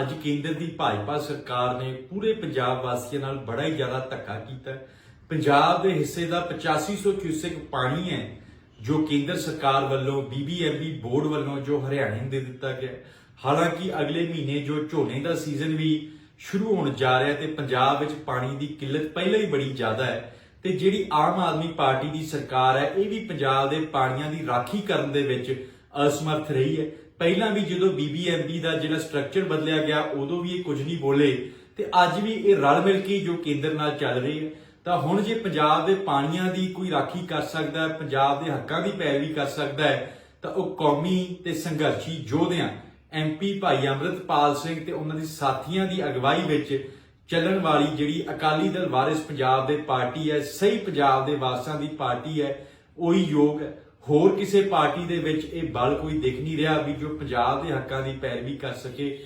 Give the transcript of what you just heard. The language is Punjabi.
ਅੱਜ ਕੇਂਦਰ ਦੀ ਭਾਜਪਾ ਸਰਕਾਰ ਨੇ ਪੂਰੇ ਪੰਜਾਬ ਵਾਸੀਆਂ ਨਾਲ ਬੜਾ ਹੀ ਜ਼ਿਆਦਾ ਧੱਕਾ ਕੀਤਾ ਪੰਜਾਬ ਦੇ ਹਿੱਸੇ ਦਾ 8500 ਕਿਊਸਿਕ ਪਾਣੀ ਹੈ, ਜੋ ਕੇਂਦਰ ਸਰਕਾਰ ਵੱਲੋਂ ਬੀਬੀਐਮਬੀ ਬੋਰਡ ਵੱਲੋਂ, ਜੋ ਹਰਿਆਣੇ ਨੂੰ ਦੇ ਦਿੱਤਾ ਗਿਆ ਹਾਲਾਂਕਿ ਅਗਲੇ ਮਹੀਨੇ ਜੋ ਝੋਨੇ ਦਾ ਸੀਜ਼ਨ ਵੀ ਸ਼ੁਰੂ ਹੋਣ ਜਾ ਰਿਹਾ ਹੈ ਤੇ ਪੰਜਾਬ ਵਿੱਚ ਪਾਣੀ ਦੀ ਕਿੱਲਤ ਪਹਿਲਾਂ ਹੀ ਬੜੀ ਜ਼ਿਆਦਾ ਹੈ ਤੇ ਜਿਹੜੀ ਆਮ ਆਦਮੀ ਪਾਰਟੀ ਦੀ ਸਰਕਾਰ ਹੈ, ਇਹ ਵੀ ਪੰਜਾਬ ਦੇ ਪਾਣੀਆਂ ਦੀ ਰਾਖੀ ਕਰਨ ਦੇ ਵਿੱਚ ਅਸਮਰਥ ਰਹੀ ਹੈ। ਪਹਿਲਾਂ ਵੀ ਜਦੋਂ ਬੀਬੀਐਮਬੀ ਦਾ ਜਿਹੜਾ ਸਟਰਕਚਰ ਬਦਲਿਆ ਗਿਆ, ਉਦੋਂ ਵੀ ਇਹ ਕੁਝ ਨਹੀਂ ਬੋਲੇ। ਤੇ ਅੱਜ ਵੀ ਇਹ ਰਲ ਮਿਲ ਕੇ ਜੋ ਕੇਂਦਰ ਨਾਲ ਚੱਲ ਰਹੀ ਹੈ, ਤਾਂ ਹੁਣ ਜੇ ਪੰਜਾਬ ਦੇ ਪਾਣੀਆਂ ਦੀ ਕੋਈ ਰਾਖੀ ਕਰ ਸਕਦਾ ਹੈ, ਪੰਜਾਬ ਦੇ ਹੱਕਾਂ ਦੀ ਪੈਰਵੀ ਕਰ ਸਕਦਾ ਹੈ, ਤਾਂ ਉਹ ਕੌਮੀ ਤੇ ਸੰਘਰਸ਼ੀ ਯੋਧਿਆਂ ਐਮਪੀ ਭਾਈ ਅੰਮ੍ਰਿਤਪਾਲ ਸਿੰਘ ਤੇ ਉਹਨਾਂ ਦੇ ਸਾਥੀਆਂ ਦੀ ਅਗਵਾਈ ਵਿੱਚ ਚੱਲਣ ਵਾਲੀ ਜਿਹੜੀ ਅਕਾਲੀ ਦਲ ਵਾਰਿਸ ਪੰਜਾਬ ਦੇ ਪਾਰਟੀ ਹੈ, ਸਹੀ ਪੰਜਾਬ ਦੇ ਵਾਰਸਾਂ ਦੀ ਪਾਰਟੀ ਹੈ, ਉਹੀ ਯੋਗ ਹੈ। ਹੋਰ ਕਿਸੇ ਪਾਰਟੀ ਦੇ ਵਿੱਚ ਇਹ ਬਲ ਕੋਈ ਦਿਖ ਨਹੀਂ ਰਿਹਾ ਵੀ ਜੋ ਪੰਜਾਬ ਦੇ ਹੱਕਾਂ ਦੀ ਪੈਰਵੀ ਕਰ ਸਕੇ।